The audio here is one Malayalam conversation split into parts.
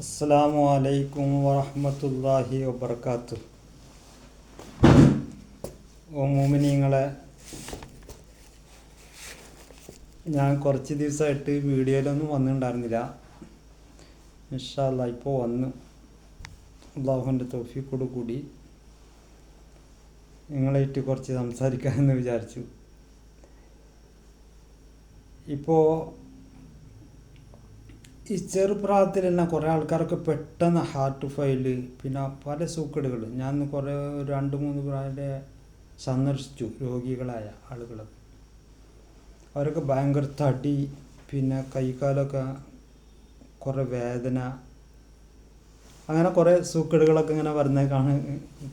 അസ്സാമു അലൈക്കും വറഹമത്തല്ലാഹി വബർക്കാത്തു ഓ മോമിനിങ്ങളെ ഞാൻ കുറച്ച് ദിവസമായിട്ട് വീഡിയോയിലൊന്നും വന്നിട്ടുണ്ടായിരുന്നില്ല. ഇൻഷാല്ല ഇപ്പോൾ വന്നു. അള്ളാഹുവിന്റെ തോഫിക്കോട് കൂടി നിങ്ങളായിട്ട് കുറച്ച് സംസാരിക്കാമെന്ന് വിചാരിച്ചു. ഇപ്പോൾ ഈ ചെറുപ്രായത്തിൽ തന്നെ കുറേ ആൾക്കാരൊക്കെ പെട്ടെന്ന് ഹാർട്ട് ഫെയിൽ പിന്നെ പല സൂക്കേടുകൾ ഞാൻ കുറേ രണ്ട് മൂന്ന് പ്രായത്തെ സന്ദർശിച്ചു രോഗികളായ ആളുകൾ അവരൊക്കെ ഭയങ്കര തടി പിന്നെ കൈകാലൊക്കെ കുറേ വേദന അങ്ങനെ കുറേ സൂക്കേടുകളൊക്കെ ഇങ്ങനെ വരുന്നത് കാണ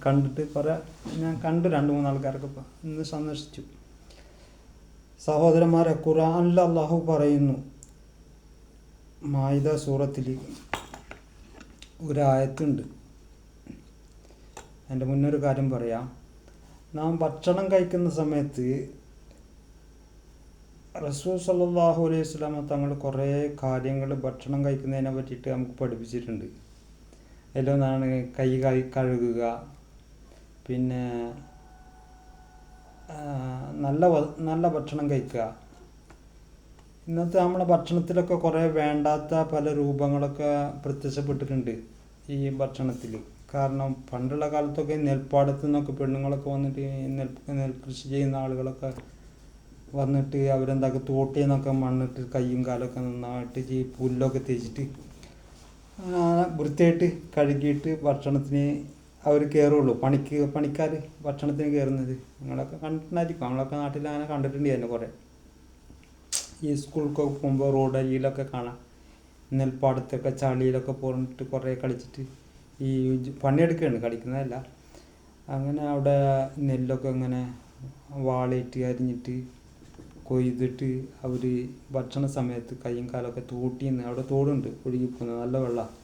കണ്ടിട്ട് കുറേ ഞാൻ കണ്ടു രണ്ട് മൂന്ന് ആൾക്കാരൊക്കെ ഇന്ന് സന്ദർശിച്ചു. സഹോദരന്മാരെ ഖുറാനിൽ അള്ളാഹു പറയുന്നു മായിദ സൂറത്തിൽ ഒരായത്തുണ്ട്. എന്റെ മുന്നൊരു കാര്യം പറയാം. നാം ഭക്ഷണം കഴിക്കുന്ന സമയത്ത് റസൂ സല്ലാഹു അലൈഹി സ്വലാമ തങ്ങൾ കുറേ കാര്യങ്ങൾ ഭക്ഷണം കഴിക്കുന്നതിനെ പറ്റിയിട്ട് നമുക്ക് പഠിപ്പിച്ചിട്ടുണ്ട്. അതിലൊന്നാണ് കൈ കൈ കഴുകുക. പിന്നെ നല്ല നല്ല ഭക്ഷണം കഴിക്കുക. ഇന്നത്തെ നമ്മുടെ ഭക്ഷണത്തിലൊക്കെ കുറേ വേണ്ടാത്ത പല രൂപങ്ങളൊക്കെ പ്രത്യക്ഷപ്പെട്ടിട്ടുണ്ട് ഈ ഭക്ഷണത്തിൽ. കാരണം പണ്ടുള്ള കാലത്തൊക്കെ നെൽപ്പാടത്ത് നിന്നൊക്കെ പെണ്ണുങ്ങളൊക്കെ വന്നിട്ട് നെൽ നെൽകൃഷി ചെയ്യുന്ന ആളുകളൊക്കെ വന്നിട്ട് അവരെന്താക്കുക തോട്ടിൽ നിന്നൊക്കെ മണ്ണിട്ട് കയ്യും കാലൊക്കെ നന്നായിട്ട് ഈ പുല്ലൊക്കെ തേച്ചിട്ട് വൃത്തിയായിട്ട് കഴുകിയിട്ട് ഭക്ഷണത്തിന് അവർ കയറുള്ളൂ. പണിക്ക് പണിക്കാർ ഭക്ഷണത്തിന് കയറുന്നത്. നിങ്ങളൊക്കെ കണ്ടിട്ടുണ്ടായിരിക്കും. നമ്മളൊക്കെ നാട്ടിൽ അങ്ങനെ കണ്ടിട്ടുണ്ട് തന്നെ കുറേ. ഈ സ്കൂളിലൊക്കെ പോകുമ്പോൾ റോഡ് അരിയിലൊക്കെ കാണാം. നെൽപ്പാടത്തൊക്കെ ചളിയിലൊക്കെ പോയിട്ട് കുറേ കളിച്ചിട്ട് ഈ പണിയെടുക്കുകയാണ് കളിക്കുന്നതല്ല. അങ്ങനെ അവിടെ നെല്ലൊക്കെ ഇങ്ങനെ വാളയിട്ട് അരിഞ്ഞിട്ട് കൊയ്തിട്ട് അവർ ഭക്ഷണ സമയത്ത് കൈയും കാലൊക്കെ തൂട്ടിന്ന് അവിടെ തോടുണ്ട് ഒഴുകി പോകുന്നത് നല്ല വെള്ളമാണ്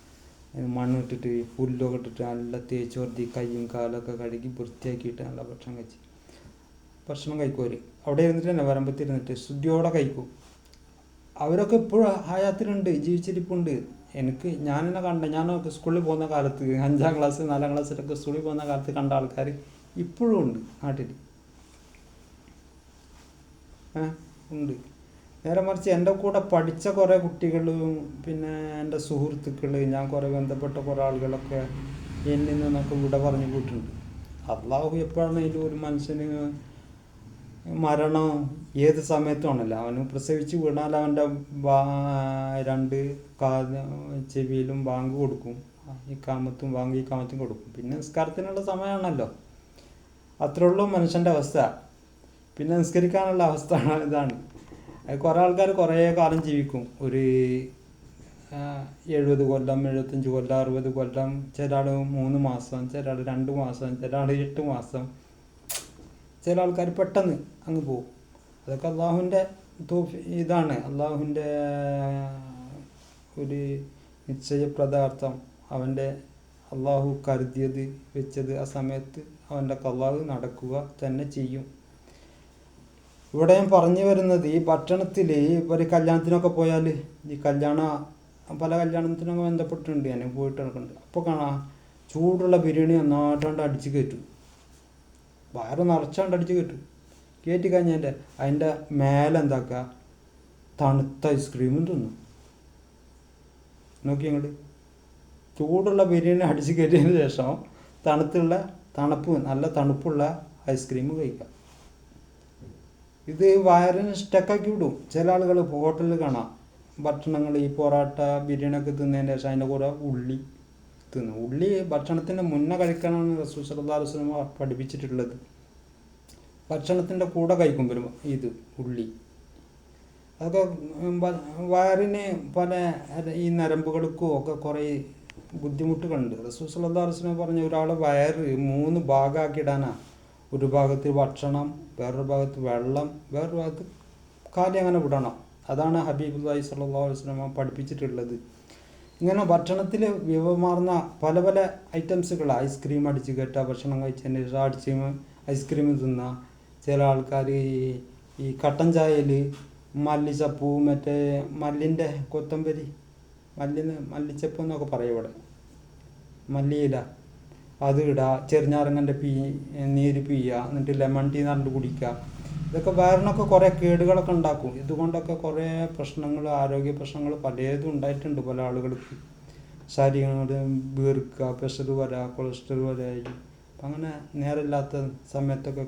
മണ്ണിട്ടിട്ട് പുല്ലൊക്കെ ഇട്ടിട്ട് നല്ല തേച്ച് വർത്തി കൈയും കാലൊക്കെ കഴുകി വൃത്തിയാക്കിയിട്ട് നല്ല ഭക്ഷണം കഴിച്ച്. ഭക്ഷണം കഴിക്കും അവർ അവിടെ ഇരുന്നിട്ട് തന്നെ വരമ്പത്തിരുന്നിട്ട് ശുദ്ധിയോടെ കഴിക്കും. അവരൊക്കെ ഇപ്പോഴും ഹയാത്തിലുണ്ട് ജീവിച്ചിരിപ്പുണ്ട്. എനിക്ക് ഞാൻ തന്നെ കണ്ട ഞാനൊക്കെ സ്കൂളിൽ പോകുന്ന കാലത്ത് അഞ്ചാം ക്ലാസ് നാലാം ക്ലാസ്സിലൊക്കെ സ്കൂളിൽ പോകുന്ന കാലത്ത് കണ്ട ആൾക്കാർ ഇപ്പോഴും ഉണ്ട് നാട്ടിൽ. ഉണ്ട്. നേരെ മറിച്ച് എന്റെ കൂടെ പഠിച്ച കുറേ കുട്ടികളും പിന്നെ എന്റെ സുഹൃത്തുക്കൾ ഞാൻ കുറേ ബന്ധപ്പെട്ട കുറേ ആളുകളൊക്കെ എന്നിൽ നിന്നൊക്കെ ഇവിടെ പറഞ്ഞു പോയിട്ടുണ്ട്. അള്ളാഹു എപ്പോഴാണെങ്കിലും ഒരു മനുഷ്യന് മരണം ഏത് സമയത്തുമാണല്ലോ അവന് പ്രസവിച്ച് വീണാൽ അവന്റെ രണ്ട് കാ ചെവിയിലും ബാങ്ക് കൊടുക്കും. ഈ കാമത്തും ബാങ്ക് ഈ കാമത്തും കൊടുക്കും. പിന്നെ നിസ്കാരത്തിനുള്ള സമയമാണല്ലോ. അത്രേ ഉള്ളൂ മനുഷ്യന്റെ അവസ്ഥ. പിന്നെ നിസ്കരിക്കാനുള്ള അവസ്ഥ ഇതാണ്. കുറേ ആൾക്കാർ കുറേ കാലം ജീവിക്കും. ഒരു എഴുപത് കൊല്ലം എഴുപത്തഞ്ച് കൊല്ലം അറുപത് കൊല്ലം ചില ആൾ മൂന്ന് മാസം ചില ആൾ രണ്ട് മാസം ചില ആൾ എട്ട് മാസം ചില ആൾക്കാർ പെട്ടെന്ന് അങ്ങ് പോകും. അതൊക്കെ അള്ളാഹുവിന്റെ ഇതാണ്. അള്ളാഹുവിന്റെ ഒരു നിശ്ചയപ്രദാർത്ഥം അവന്റെ അള്ളാഹു കരുതിയത് വെച്ചത് ആ സമയത്ത് അവന്റെ കള്ളാഹ് നടക്കുക തന്നെ ചെയ്യും. ഇവിടെ ഞാൻ പറഞ്ഞു വരുന്നത് ഈ ഭക്ഷണത്തിൽ ഒരു കല്യാണത്തിനൊക്കെ പോയാൽ ഈ കല്യാണ പല കല്യാണത്തിനൊക്കെ ബന്ധപ്പെട്ടിട്ടുണ്ട്. ഞാൻ പോയിട്ട് നടക്കുന്നുണ്ട് അപ്പോൾ കാണാം ചൂടുള്ള ബിരിയാണി നന്നായിട്ടാണ്ട് അടിച്ച് കയറ്റും. വയറ് നിറച്ചാണ്ടടിച്ച് കിട്ടും കയറ്റും കഴിഞ്ഞതിന്റെ അതിന്റെ മേലെ എന്താക്കുക തണുത്ത ഐസ്ക്രീമും തിന്നും. നോക്കി അങ്ങോട്ട് ചൂടുള്ള ബിരിയാണി അടിച്ച് കയറ്റിയതിന് ശേഷം തണുത്തുള്ള തണുപ്പ് നല്ല തണുപ്പുള്ള ഐസ്ക്രീം കഴിക്കാം. ഇത് വയറിന് സ്റ്റക്കാക്കി വിടും. ചില ആളുകൾ ഹോട്ടലിൽ കാണാം. ഭക്ഷണങ്ങൾ ഈ പൊറോട്ട ബിരിയാണി ഒക്കെ തിന്നതിന് ശേഷം അതിന്റെ കൂടെ ഉള്ളി തിന്നും ഉള്ളി ഭക്ഷണത്തിന്റെ മുന്നേ കഴിക്കാനാണ് റസൂൽ അലൈഹി വസല്ലം പഠിപ്പിച്ചിട്ടുള്ളത്. ഭക്ഷണത്തിന്റെ കൂടെ കഴിക്കുമ്പോൾ ഇത് ഉള്ളി. അതൊക്കെ വയറിന് പല ഈ നരമ്പുകൾക്കും ഒക്കെ കുറേ ബുദ്ധിമുട്ടുകളുണ്ട്. റസൂൽ അലൈഹി വസല്ലം പറഞ്ഞ ഒരാളെ വയറ് മൂന്ന് ഭാഗമാക്കിയിടാനാണ് ഒരു ഭാഗത്ത് ഭക്ഷണം വേറൊരു ഭാഗത്ത് വെള്ളം വേറൊരു ഭാഗത്ത് കാലി അങ്ങനെ വിടണം. അതാണ് ഹബീബുല്ലാഹി അലൈഹി വസല്ലം പഠിപ്പിച്ചിട്ടുള്ളത്. ഇങ്ങനെ ഭക്ഷണത്തിൽ വിഭവമാർന്ന പല പല ഐറ്റംസുകൾ ഐസ്ക്രീം അടിച്ച് കയറ്റുക ഭക്ഷണം കഴിച്ചതിന് ശേഷം അടിച്ച് ഐസ്ക്രീം തിന്നുക ചില ആൾക്കാർ ഈ കട്ടൻ ചായയിൽ മല്ലിച്ചപ്പൂ മറ്റേ മല്ലിന്റെ കൊത്തമ്പരി മല്ലി മല്ലിച്ചപ്പ് എന്നൊക്കെ പറയും ഇവിടെ. മല്ലിയില. അത് ഇടുക ചെറുനാരങ്ങന്റെ പീ നീര് പീയുക എന്നിട്ട് ലെമൺ ടീ നിറഞ്ഞിട്ട് കുടിക്കുക ഇതൊക്കെ വയറിനൊക്കെ കുറേ കേടുകളൊക്കെ ഉണ്ടാക്കും. ഇതുകൊണ്ടൊക്കെ കുറേ പ്രശ്നങ്ങൾ ആരോഗ്യ പ്രശ്നങ്ങൾ പലതും ഉണ്ടായിട്ടുണ്ട് പല ആളുകൾക്ക്. ശരീരങ്ങളുടെ വീർക്കുക പ്രഷർ വരാ കൊളസ്ട്രോൾ വരായി അങ്ങനെ നേരമില്ലാത്ത സമയത്തൊക്കെ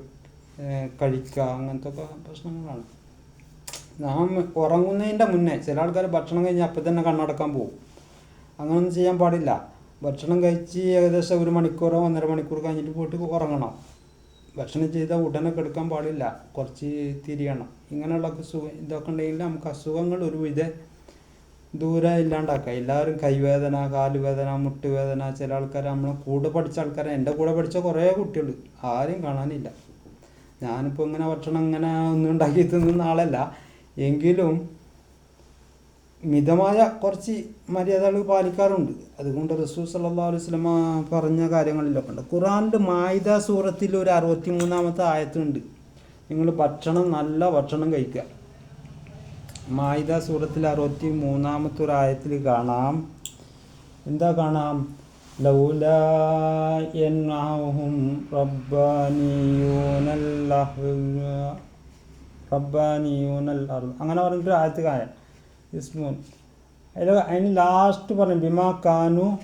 കഴിക്കുക അങ്ങനത്തെ ഒക്കെ പ്രശ്നങ്ങളാണ്. നാം ഉറങ്ങുന്നതിന്റെ മുന്നേ ചില ആൾക്കാർ ഭക്ഷണം കഴിഞ്ഞാൽ അപ്പം തന്നെ കണ്ണടക്കാൻ പോകും അങ്ങനൊന്നും ചെയ്യാൻ പാടില്ല. ഭക്ഷണം കഴിച്ച് ഏകദേശം ഒരു മണിക്കൂറോ ഒന്നര മണിക്കൂർ കഴിഞ്ഞിട്ട് പോയിട്ട് ഉറങ്ങണം. ഭക്ഷണം ചെയ്താൽ ഉടനെ കിടക്കാൻ പാടില്ല. കുറച്ച് തിരിയണം. ഇങ്ങനെയുള്ള സുഖം ഇതൊക്കെ ഉണ്ടെങ്കിൽ നമുക്ക് അസുഖങ്ങൾ ഒരുവിധ ദൂരെ ഇല്ലാണ്ടാക്കാം. എല്ലാവരും കൈവേദന കാലുവേദന മുട്ടുവേദന ചില ആൾക്കാർ നമ്മളെ കൂടെ പഠിച്ച ആൾക്കാരെ എന്റെ കൂടെ പഠിച്ച കുറേ കുട്ടികൾ ആരും കാണാനില്ല. ഞാനിപ്പോൾ ഇങ്ങനെ ഭക്ഷണം ഇങ്ങനെ ഒന്നും ഉണ്ടാക്കി തിന്നുന്ന ആളല്ല. എങ്കിലും മിതമായ കുറച്ച് മര്യാദകൾ പാലിക്കാറുണ്ട്. അതുകൊണ്ട് റസൂൽ സല്ലല്ലാഹു അലൈഹി പറഞ്ഞ കാര്യങ്ങളിലൊക്കെ ഉണ്ട്. ഖുറാന്റെ മായിദ സൂറത്തിൽ ഒരു അറുപത്തി മൂന്നാമത്തെ ആയത്തുണ്ട്. നിങ്ങൾ ഭക്ഷണം നല്ല ഭക്ഷണം കഴിക്കുക. മായിദ സൂറത്തിൽ അറുപത്തി മൂന്നാമത്തെ ഒരു ആയത്തിൽ കാണാം. എന്താ കാണാം? റബ്ബാനിയൂനൽ അങ്ങനെ പറഞ്ഞിട്ട് ആയത്ത് കാര്യം ഇസ്മൂൻ അതിൽ അതിന് ലാസ്റ്റ് പറയും ബിമാ കാനു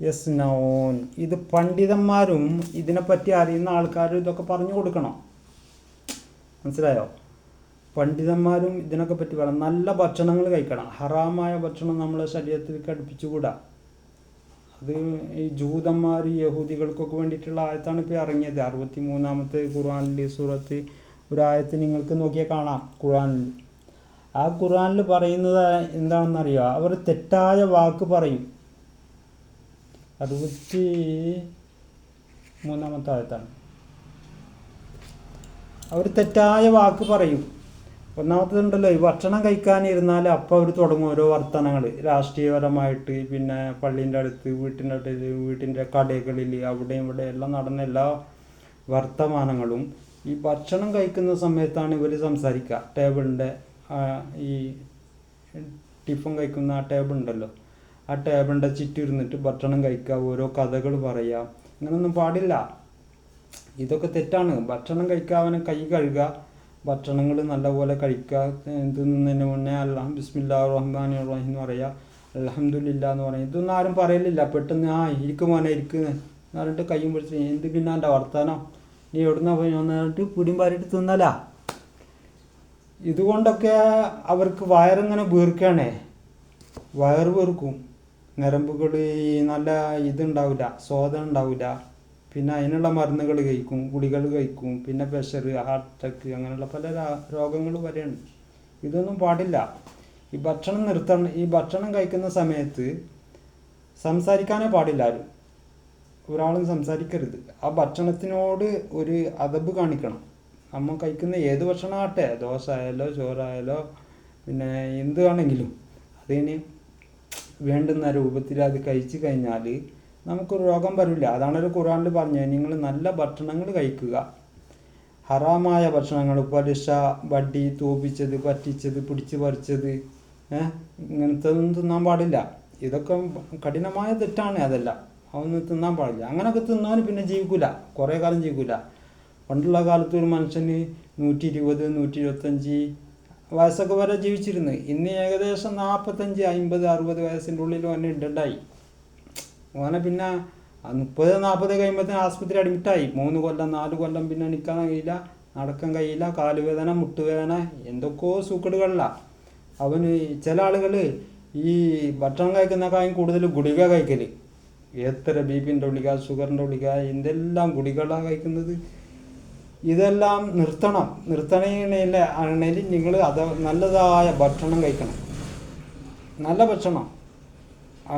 യെസ് യസ്നൗൻ ഇത് പണ്ഡിതന്മാരും ഇതിനെപ്പറ്റി അറിയുന്ന ആൾക്കാരും ഇതൊക്കെ പറഞ്ഞു കൊടുക്കണം. മനസ്സിലായോ? പണ്ഡിതന്മാരും ഇതിനൊക്കെ പറ്റി വേണം നല്ല ഭക്ഷണങ്ങൾ കഴിക്കണം. ഹറാമായ ഭക്ഷണം നമ്മളെ ശരീരത്തിലേക്ക് അടുപ്പിച്ചുകൂടാ. അത് ഈ ജൂതന്മാർ യഹൂദികൾക്കൊക്കെ വേണ്ടിയിട്ടുള്ള ആയത്താണ് ഇപ്പോൾ ഇറങ്ങിയത്. അറുപത്തി മൂന്നാമത്തെ ഖുർആനിൽ സൂറത്ത്. ആയത്ത് നിങ്ങൾക്ക് നോക്കിയാൽ കാണാം. ഖുർആനിൽ. ആ ഖുർആനിൽ പറയുന്നത് എന്താണെന്നറിയോ? അവർ തെറ്റായ വാക്ക് പറയും. അറുപത്തി മൂന്നാമത്തെ ആയത്താണ്. അവർ തെറ്റായ വാക്ക് പറയും. ഒന്നാമത്തേതുണ്ടല്ലോ ഈ ഭക്ഷണം കഴിക്കാനിരുന്നാൽ അപ്പോൾ അവർ തുടങ്ങും ഓരോ വർത്തനങ്ങൾ. രാഷ്ട്രീയപരമായിട്ട് പിന്നെ പള്ളീന്റെ അടുത്ത് വീട്ടിന്റെ അടുത്ത് വീട്ടിന്റെ കടകളിൽ അവിടെയും ഇവിടെ എല്ലാം നടന്ന എല്ലാ വർത്തമാനങ്ങളും ഈ ഭക്ഷണം കഴിക്കുന്ന സമയത്താണ് ഇവർ സംസാരിക്കുക. ടേബിളിന്റെ ഈ ടിഫൻ കഴിക്കുന്ന ആ ടേബിൾ ഉണ്ടല്ലോ. ആ ടേബിളിന്റെ ചുറ്റിരുന്നിട്ട് ഭക്ഷണം കഴിക്കുക ഓരോ കഥകൾ പറയുക ഇങ്ങനൊന്നും പാടില്ല. ഇതൊക്കെ തെറ്റാണ്. ഭക്ഷണം കഴിക്കാവനെ കൈ കഴുകുക ഭക്ഷണങ്ങൾ നല്ലപോലെ കഴിക്കുക. തിന്നുന്നതിന് മുന്നേ അല്ലാം ബിസ്മില്ലാ റഹ്മാൻ റഹീം എന്ന് പറയുക അലഹമുല്ല എന്ന് പറയും. ഇതൊന്നും ആരും പറയലില്ല. പെട്ടെന്ന് ആ ഇരിക്കും മോനെ ഇരിക്കുന്നത് എന്ന് പറഞ്ഞിട്ട് കയ്യും പിടിച്ച് എന്ത് പിന്നെ എന്റെ വർത്താനം? നീ എവിടുന്ന പോയി? വന്നിട്ട് പിടിയും പാരിട്ട് തിന്നലാ. ഇതുകൊണ്ടൊക്കെ അവർക്ക് വയറിങ്ങനെ വീർക്കുകയാണേ വയറ് വീർക്കും. ഞരമ്പുകൾ ഈ നല്ല ഇതുണ്ടാവില്ല സ്വാദം ഉണ്ടാവില്ല പിന്നെ അതിനുള്ള മരുന്നുകൾ കഴിക്കും ഗുളികൾ കഴിക്കും. പിന്നെ പ്രഷർ ഹാർട്ട് അറ്റാക്ക് അങ്ങനെയുള്ള പല രോഗങ്ങൾ വരെയുണ്ട് ഇതൊന്നും പാടില്ല. ഈ ഭക്ഷണം നിർത്തണം ഈ ഭക്ഷണം കഴിക്കുന്ന സമയത്ത് സംസാരിക്കാനേ പാടില്ല ആരും. ഒരാളും സംസാരിക്കരുത്. ആ ഭക്ഷണത്തിനോട് ഒരു അതബ് കാണിക്കണം. നമ്മൾ കഴിക്കുന്ന ഏത് ഭക്ഷണമാകട്ടെ ദോശ ആയാലോ ചോറായാലോ പിന്നെ എന്തുവാണെങ്കിലും. അതിന് വേണ്ടുന്ന രൂപത്തിൽ അത് കഴിച്ചു കഴിഞ്ഞാൽ നമുക്ക് രോഗം വരില്ല. അതാണല്ലോ ഖുറാനിൽ പറഞ്ഞത് നിങ്ങൾ നല്ല ഭക്ഷണങ്ങൾ കഴിക്കുക. ഹറാമായ ഭക്ഷണങ്ങൾ പലിശ വടി തൂപ്പിച്ചത് പറ്റിച്ചത് പിടിച്ച് പറിച്ചത് ഇങ്ങനത്തെ ഒന്നും തിന്നാൻ പാടില്ല. ഇതൊക്കെ കഠിനമായ തെറ്റാണ് അതെല്ലാം. അതൊന്നും തിന്നാൻ പാടില്ല. അങ്ങനെയൊക്കെ തിന്നവന് പിന്നെ ജീവിക്കില്ല കുറേ കാലം ജീവിക്കൂല. പണ്ടുള്ള കാലത്ത് ഒരു മനുഷ്യന് നൂറ്റി ഇരുപത് നൂറ്റി ഇരുപത്തഞ്ച് വയസ്സൊക്കെ വരെ ജീവിച്ചിരുന്നു. ഇന്ന് ഏകദേശം നാൽപ്പത്തഞ്ച് അമ്പത് അറുപത് വയസ്സിന്റെ ഉള്ളിൽ ഓനെ ഡെഡായി ഓനെ പിന്നെ മുപ്പത് നാൽപ്പത് കഴിയുമ്പോഴത്തേന് ആസ്പത്രി അഡ്മിറ്റായി. മൂന്ന് കൊല്ലം നാല് കൊല്ലം പിന്നെ നിൽക്കാൻ കഴിയില്ല നടക്കാൻ കഴിയില്ല കാലുവേദന മുട്ടുവേദന എന്തൊക്കെയോ സൂക്കേടുകളിലാണ് അവന് ചില ആളുകൾ ഈ ഭക്ഷണം കാര്യം കൂടുതൽ ഗുളിക കഴിക്കൽ എത്ര ബി പിന്റെ ഗുളിക ഷുഗറിന്റെ ഗുളിക എന്തെല്ലാം ഗുളികളാണ് കഴിക്കുന്നത്? ഇതെല്ലാം നിർത്തണം. നിർത്തണേല ആണെങ്കിൽ നിങ്ങൾ അത് നല്ലതായ ഭക്ഷണം കഴിക്കണം. നല്ല ഭക്ഷണം.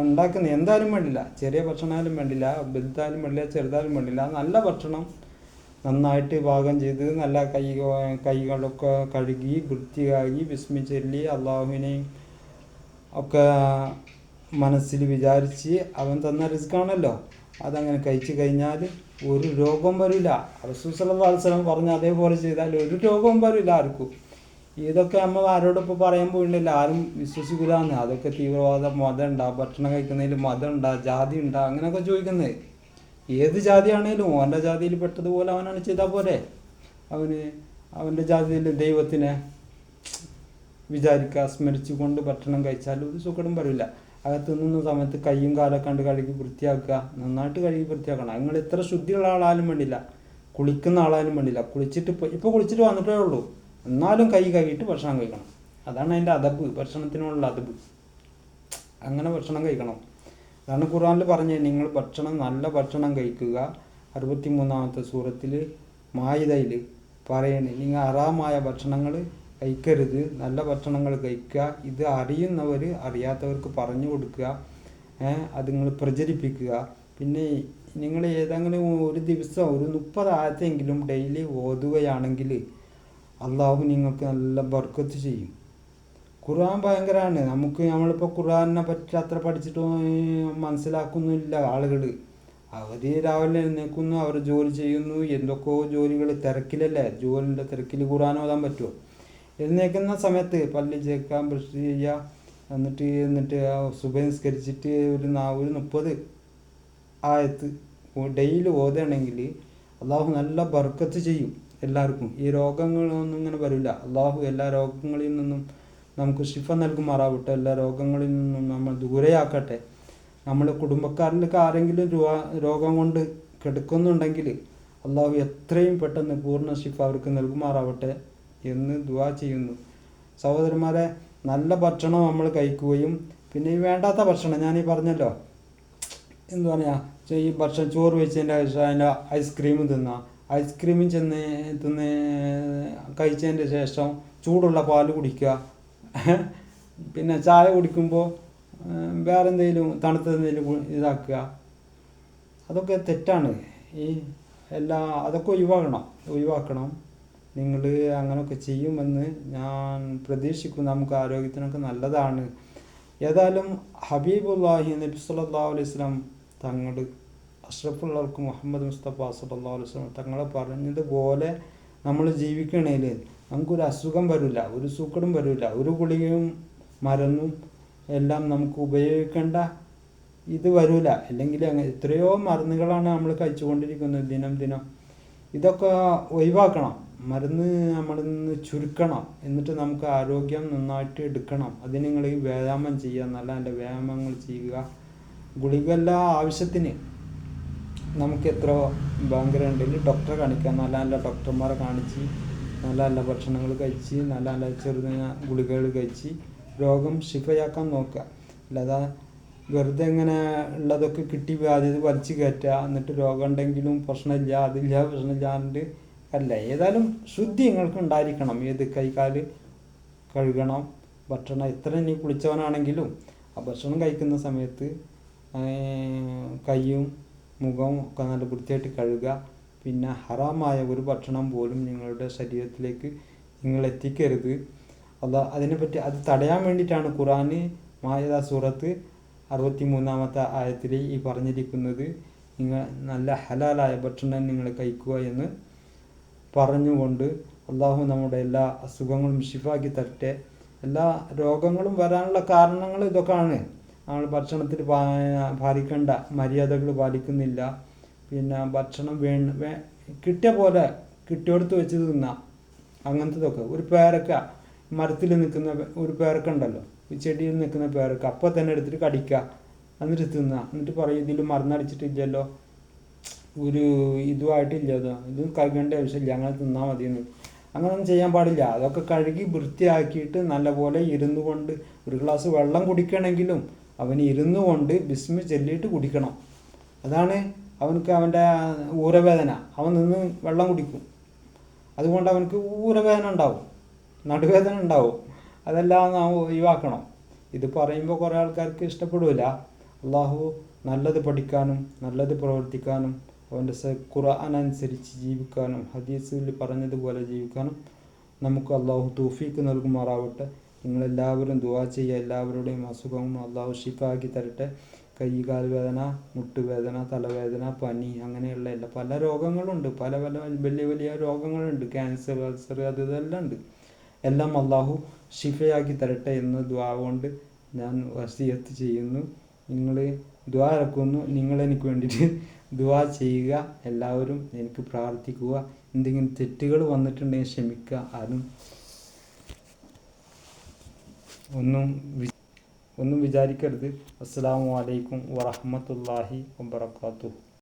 ഉണ്ടാക്കുന്ന എന്തായാലും വേണ്ടില്ല. ചെറിയ ഭക്ഷണമായാലും വേണ്ടില്ല. വലുതായാലും വേണ്ടില്ല. ചെറുതായാലും വേണ്ടില്ല. നല്ല ഭക്ഷണം നന്നായിട്ട് പാകം ചെയ്ത് നല്ല കൈ കൈകളൊക്കെ കഴുകി വൃത്തിയാക്കി വിസ്മി ചൊല്ലി അള്ളാഹുവിനെയും ഒക്കെ മനസ്സിൽ വിചാരിച്ച് അവൻ തന്ന റിസ്ക്കാണല്ലോ. അതങ്ങനെ കഴിച്ചു കഴിഞ്ഞാൽ ഒരു രോഗം വരില്ല. റസൂസലം പറഞ്ഞ അതേപോലെ ചെയ്താൽ ഒരു രോഗവും വരില്ല ആർക്കും. ഇതൊക്കെ നമ്മൾ ആരോടൊപ്പം പറയാൻ പോയിട്ടില്ല. ആരും വിശ്വസിക്കില്ലാന്ന് അതൊക്കെ തീവ്രവാദ മതം ഉണ്ടാ ഭക്ഷണം കഴിക്കുന്നതിൽ മതം ഉണ്ടാ ജാതി ഉണ്ടാ അങ്ങനെയൊക്കെ ചോദിക്കുന്നത് ഏത് ജാതിയാണേലും ഓന്റെ ജാതിയിൽ പെട്ടതുപോലെ അവനാണ് ചെയ്താൽ പോരെ. അവന് അവന്റെ ജാതിയിൽ ദൈവത്തിനെ വിചാരിക്കുക സ്മരിച്ചുകൊണ്ട് ഭക്ഷണം കഴിച്ചാൽ ഒരു സുഖം വരില്ല. അകത്ത് നിന്ന സമയത്ത് കയ്യും കാലൊക്കെ കണ്ട് കഴുകി വൃത്തിയാക്കുക നന്നായിട്ട് കഴുകി വൃത്തിയാക്കണം. നിങ്ങൾ എത്ര ശുദ്ധിയുള്ള ആളാലും വേണ്ടില്ല. കുളിക്കുന്ന ആളായാലും വേണ്ടില്ല. കുളിച്ചിട്ട് ഇപ്പോൾ കുളിച്ചിട്ട് വന്നിട്ടേ ഉള്ളൂ. എന്നാലും കൈ കഴുകിയിട്ട് ഭക്ഷണം കഴിക്കണം. അതാണ് അതിന്റെ അതബ് ഭക്ഷണത്തിനുള്ള അതബ്. അങ്ങനെ ഭക്ഷണം കഴിക്കണം. അതാണ് ഖുർആനിൽ പറഞ്ഞത്. നിങ്ങൾ ഭക്ഷണം നല്ല ഭക്ഷണം കഴിക്കുക. അറുപത്തി മൂന്നാമത്തെ സൂറത്തിൽ മായിതയിൽ പറയണേ. നിങ്ങൾ അറാമായ ഭക്ഷണങ്ങൾ കഴിക്കരുത്. നല്ല ഭക്ഷണങ്ങൾ കഴിക്കുക. ഇത് അറിയുന്നവർ അറിയാത്തവർക്ക് പറഞ്ഞു കൊടുക്കുക. അത് നിങ്ങൾ പ്രചരിപ്പിക്കുക. പിന്നെ നിങ്ങൾ ഏതെങ്കിലും ഒരു ദിവസം ഒരു മുപ്പത് ആയത്തെങ്കിലും ഡെയിലി ഓതുകയാണെങ്കിൽ അള്ളാഹു നിങ്ങൾക്ക് നല്ല ബർക്കത്ത് ചെയ്യും. ഖുർആൻ ഭയങ്കരമാണ് നമുക്ക് നമ്മളിപ്പോൾ ഖുർആനെ പറ്റി അത്ര പഠിച്ചിട്ട് മനസ്സിലാക്കുന്നില്ല ആളുകൾ. അവർ രാവിലെ എഴുന്നേൽക്കുന്നു അവർ ജോലി ചെയ്യുന്നു. എന്തൊക്കെയോ ജോലികൾ തിരക്കിലല്ലേ? ജോലിന്റെ തിരക്കിൽ ഖുർആൻ ഓതാൻ പറ്റുമോ? എഴുന്നേൽക്കുന്ന സമയത്ത് പല്ലി ചേക്കാൻ ബ്രഷ് ചെയ്യുക. എന്നിട്ട് എന്നിട്ട് സുബ നിസ്കരിച്ചിട്ട് ഒരു നാ ഒരു മുപ്പത് ആയത്ത് ഡെയിലി ഓതുകയാണെങ്കിൽ അള്ളാഹു നല്ല ബർക്കത്ത് ചെയ്യും എല്ലാവർക്കും. ഈ രോഗങ്ങളൊന്നും ഇങ്ങനെ വരില്ല. അള്ളാഹു എല്ലാ രോഗങ്ങളിൽ നിന്നും നമുക്ക് ശിഫ നൽകുമാറാവട്ടെ. എല്ലാ രോഗങ്ങളിൽ നിന്നും നമ്മൾ ദൂരെയാക്കട്ടെ. നമ്മൾ കുടുംബക്കാരിലൊക്കെ ആരെങ്കിലും രോഗം കൊണ്ട് കിടക്കുന്നുണ്ടെങ്കിൽ അള്ളാഹു എത്രയും പെട്ടെന്ന് പൂർണ ശിഫ അവർക്ക് നൽകുമാറാവട്ടെ. എന്ന് ദുവാ ചെയ്യുന്നു. സഹോദരന്മാരെ നല്ല ഭക്ഷണം നമ്മൾ കഴിക്കുകയും പിന്നെ ഈ വേണ്ടാത്ത ഭക്ഷണം ഞാൻ ഈ പറഞ്ഞല്ലോ എന്താ പറയുക ഈ ഭക്ഷണം ചോറ് വെച്ചതിന്റെ ശേഷം അതിന്റെ ഐസ്ക്രീം തിന്ന. ഐസ്ക്രീമും ചെന്ന് തിന്ന് കഴിച്ചതിന്റെ ശേഷം ചൂടുള്ള പാൽ കുടിക്കുക. പിന്നെ ചായ കുടിക്കുമ്പോൾ വേറെ എന്തെങ്കിലും തണുത്ത എന്തെങ്കിലും കു- ഇതാക്കുക. അതൊക്കെ തെറ്റാണ്. ഈ എല്ലാ അതൊക്കെ ഒഴിവാക്കണം ഒഴിവാക്കണം. നിങ്ങൾ അങ്ങനെയൊക്കെ ചെയ്യുമെന്ന് ഞാൻ പ്രതീക്ഷിക്കുന്നു. നമുക്ക് ആരോഗ്യത്തിനൊക്കെ നല്ലതാണ്. ഏതായാലും ഹബീബുല്ലാഹി നബി സല്ലല്ലാഹു അലൈഹി സ്വലം തങ്ങൾ അഷ്റഫുള്ളവർക്ക് മുഹമ്മദ് മുസ്തഫ സല്ലല്ലാഹു അലൈഹി സ്വലം തങ്ങളെ പറഞ്ഞതുപോലെ നമ്മൾ ജീവിക്കണേൽ നമുക്കൊരു അസുഖം വരില്ല ഒരു സൂക്കടും വരില്ല ഒരു ഗുളികയും മരുന്നും എല്ലാം നമുക്ക് ഉപയോഗിക്കേണ്ട ഇത് വരില്ല അല്ലെങ്കിൽ എത്രയോ മരുന്നുകളാണ് നമ്മൾ കഴിച്ചുകൊണ്ടിരിക്കുന്നത് ദിനം ദിനം. ഇതൊക്കെ ഒഴിവാക്കണം. മരുന്ന് നമ്മളിൽ നിന്ന് ചുരുക്കണം. എന്നിട്ട് നമുക്ക് ആരോഗ്യം നന്നായിട്ട് എടുക്കണം. അതിന് നിങ്ങൾ ഈ വ്യായാമം ചെയ്യുക. നല്ല നല്ല വ്യായാമങ്ങൾ ചെയ്യുക. ഗുളികല്ല ആവശ്യത്തിന്. നമുക്ക് എത്ര ഭയങ്കര ഉണ്ടെങ്കിൽ ഡോക്ടറെ കാണിക്കുക. നല്ല നല്ല ഡോക്ടർമാരെ കാണിച്ച് നല്ല നല്ല ഭക്ഷണങ്ങൾ കഴിച്ച് നല്ല നല്ല ചെറുതിന ഗുളികകൾ കഴിച്ച് രോഗം ശിഫയാക്കാൻ നോക്കുക. അല്ലാതെ വെറുതെ ഇങ്ങനെ ഉള്ളതൊക്കെ കിട്ടി ആദ്യം വലിച്ചു കയറ്റുക എന്നിട്ട് രോഗം ഉണ്ടെങ്കിലും പ്രശ്നമില്ല അതില്ല പ്രശ്നമില്ലാണ്ട് അല്ല ഏതായാലും ശുദ്ധി നിങ്ങൾക്ക് ഉണ്ടായിരിക്കണം. ഏത് കൈകാൽ കഴുകണം ഭക്ഷണം എത്ര ഇനി കുളിച്ചവനാണെങ്കിലും ആ ഭക്ഷണം കഴിക്കുന്ന സമയത്ത് കൈയും മുഖവും ഒക്കെ നല്ല വൃത്തിയായിട്ട് കഴുകുക. പിന്നെ ഹറാമായ ഒരു ഭക്ഷണം പോലും നിങ്ങളുടെ ശരീരത്തിലേക്ക് നിങ്ങൾ എത്തിക്കരുത്. അത് അതിനെപ്പറ്റി അത് തടയാൻ വേണ്ടിയിട്ടാണ് ഖുറാന് മായത സൂറത്ത് അറുപത്തി മൂന്നാമത്തെ ആയത്തിൽ ഈ പറഞ്ഞിരിക്കുന്നത് നിങ്ങൾ നല്ല ഹലാലായ ഭക്ഷണം നിങ്ങൾ കഴിക്കുക എന്ന് പറഞ്ഞുകൊണ്ട് അള്ളാഹു നമ്മുടെ എല്ലാ അസുഖങ്ങളും ഷിഫാക്കി തരട്ടെ. എല്ലാ രോഗങ്ങളും വരാനുള്ള കാരണങ്ങൾ ഇതൊക്കെയാണ്. നമ്മൾ ഭക്ഷണത്തിൽ പാലിക്കേണ്ട മര്യാദകൾ പാലിക്കുന്നില്ല. പിന്നെ ഭക്ഷണം വേ കിട്ടിയ പോലെ കിട്ടിയെടുത്ത് വെച്ച് തിന്നാം. അങ്ങനത്തതൊക്കെ. ഒരു പേരക്ക മരത്തിൽ നിൽക്കുന്ന ഒരു പേർക്കുണ്ടല്ലോ. ചെടിയിൽ നിൽക്കുന്ന പേർക്ക്. അപ്പോൾ തന്നെ എടുത്തിട്ട് കടിക്കുക. എന്നിട്ട് തിന്നുക. എന്നിട്ട് പറയും ഇതിൽ മരുന്നടിച്ചിട്ടില്ലല്ലോ. ഒരു ഇതുമായിട്ടില്ല അത് ഇത്. കഴുകേണ്ട ആവശ്യമില്ല. അങ്ങനെ തിന്നാൽ മതിയെന്ന്. അങ്ങനൊന്നും ചെയ്യാൻ പാടില്ല. അതൊക്കെ കഴുകി വൃത്തിയാക്കിയിട്ട് നല്ലപോലെ ഇരുന്നു കൊണ്ട് ഒരു ഗ്ലാസ് വെള്ളം കുടിക്കണമെങ്കിലും അവൻ ഇരുന്നു കൊണ്ട് ബിസ്മി ചെല്ലിയിട്ട് കുടിക്കണം. അതാണ് അവനക്ക് അവന്റെ ഊരവേദന. അവൻ നിന്ന് വെള്ളം കുടിക്കും. അതുകൊണ്ട് അവനക്ക് ഊരവേദന ഉണ്ടാവും. നടുവേദന ഉണ്ടാവും. അതെല്ലാം നാം ഒഴിവാക്കണം. ഇത് പറയുമ്പോൾ കുറേ ആൾക്കാർക്ക് ഇഷ്ടപ്പെടില്ല അള്ളാഹു നല്ലത് പഠിക്കാനും നല്ലത് പ്രവർത്തിക്കാനും അവന്റെ ഖുർആൻ അനുസരിച്ച് ജീവിക്കാനും ഹദീസിൽ പറഞ്ഞതുപോലെ ജീവിക്കാനും നമുക്ക് അള്ളാഹു തൂഫീക്ക് നൽകുമാറാവട്ടെ. നിങ്ങളെല്ലാവരും ദുവാ ചെയ്യുക. എല്ലാവരുടെയും അസുഖവും അള്ളാഹു ഷിഫാക്കി തരട്ടെ. കൈ കാൽ വേദന മുട്ടുവേദന തലവേദന പനി അങ്ങനെയുള്ള എല്ലാ പല രോഗങ്ങളുണ്ട്. പല പല വലിയ വലിയ രോഗങ്ങളുണ്ട്. ക്യാൻസർ അൾസർ അത് ഇതെല്ലാം ഉണ്ട്. എല്ലാം അള്ളാഹു ഷിഫയാക്കി തരട്ടെ എന്ന് ദ്വാ കൊണ്ട് ഞാൻ വസിയത്ത് ചെയ്യുന്നു. നിങ്ങൾ ദ്വാ ഇറക്കുന്നു. നിങ്ങൾ എനിക്ക് വേണ്ടിയിട്ട് ദ്വാ ചെയ്യുക. എല്ലാവരും എനിക്ക് പ്രാർത്ഥിക്കുക. എന്തെങ്കിലും തെറ്റുകൾ വന്നിട്ടുണ്ടെങ്കിൽ ക്ഷമിക്കുക. ആരും ഒന്നും ഒന്നും വിചാരിക്കരുത്. അസ്സാം വലൈക്കും വറഹമത്തല്ലാഹി വബർക്കാത്തു